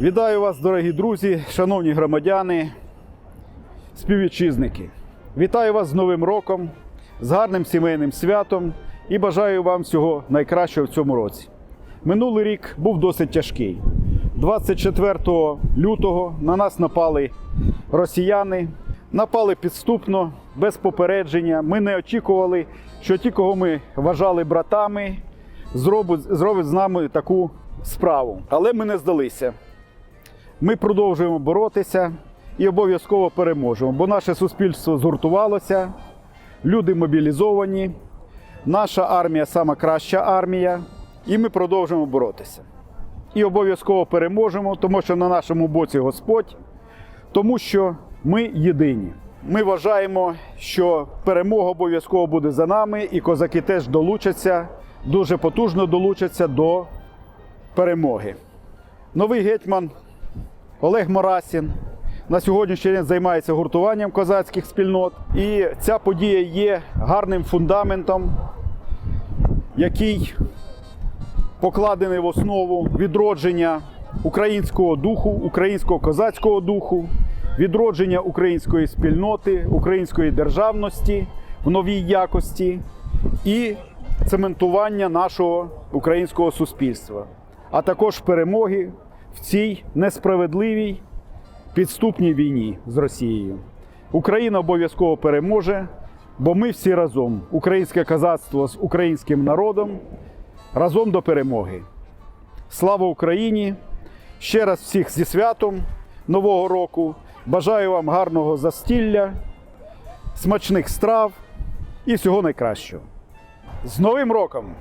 Вітаю вас, дорогі друзі, шановні громадяни, співвітчизники. Вітаю вас з Новим роком, з гарним сімейним святом і бажаю вам всього найкращого в цьому році. Минулий рік був досить тяжкий. 24 лютого на нас напали росіяни, напали підступно, без попередження. Ми не очікували, що ті, кого ми вважали братами, зробить з нами таку справу. Але ми не здалися. Ми продовжуємо боротися і обов'язково переможемо, бо наше суспільство згуртувалося, люди мобілізовані, наша армія сама краща армія, і ми продовжуємо боротися. І обов'язково переможемо, тому що на нашому боці Господь, тому що ми єдині. Ми вважаємо, що перемога обов'язково буде за нами, і козаки теж долучаться, дуже потужно долучаться до перемоги. Новий гетьман Олег Морасін на сьогоднішній день займається гуртуванням козацьких спільнот. І ця подія є гарним фундаментом, який покладений в основу відродження українського духу, українського козацького духу, відродження української спільноти, української державності в новій якості і цементування нашого українського суспільства, а також перемоги в цій несправедливій підступній війні з Росією. Україна обов'язково переможе, бо ми всі разом, українське козацтво з українським народом, разом до перемоги. Слава Україні! Ще раз всіх зі святом Нового року. Бажаю вам гарного застілля, смачних страв і всього найкращого. З Новим роком!